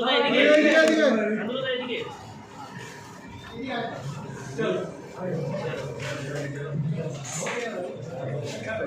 জায়গাতে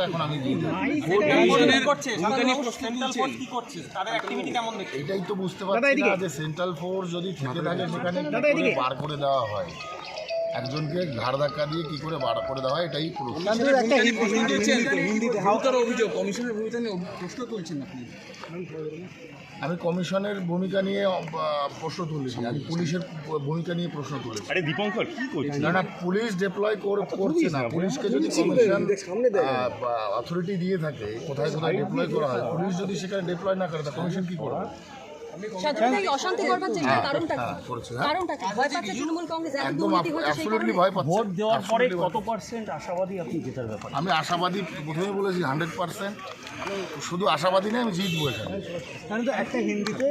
এখন আমি দিই এটাই তো বুঝতে পারছি না যে সেন্ট্রাল ফোর্স যদি থেকে থাকে সেখানে বার করে দেওয়া হয়। একজনকে ঘাড় ধাক্কা দিয়ে কি করে বার করে দেওয়া হয় এটাই পুরো অভিযোগ কমিশনের ভূমিকা নিয়ে প্রশ্ন তুলছেন আপনি। আমি কমিশনের ভূমিকা নিয়ে প্রশ্ন তুলেছি। আমি পুলিশের ভূমিকা নিয়ে প্রশ্ন তুলেছি। আরে দীপঙ্কর কি করছিস না না পুলিশ ডেপ্লয় করছে না। পুলিশকে যদি কমিশন অথরিটি দিয়ে। থাকে কোথায় কোথায় ডেপ্লয় করা হয় পুলিশ যদি সেখানে ডেপ্লয় না করে তা কমিশন কি করবে? অশান্তি করবার চেষ্টার কারণটা কি? হ্যাঁ হ্যাঁ কারণটা ভয় পাচ্ছে তৃণমূল কংগ্রেস এত একদম দুর্নীতি হচ্ছে সেই অ্যাবসলিউটলি ভয় পাচ্ছে। ভোট দেওয়ার পরে কত পার্সেন্ট আশাবাদী আপনি জেতার ব্যাপারে? আমি আশাবাদী প্রথমে বলেছি হান্ড্রেড পার্সেন্ট শুধু আশাবাদী নয় আমি জিতবো এখানে। একটা হিন্দিতে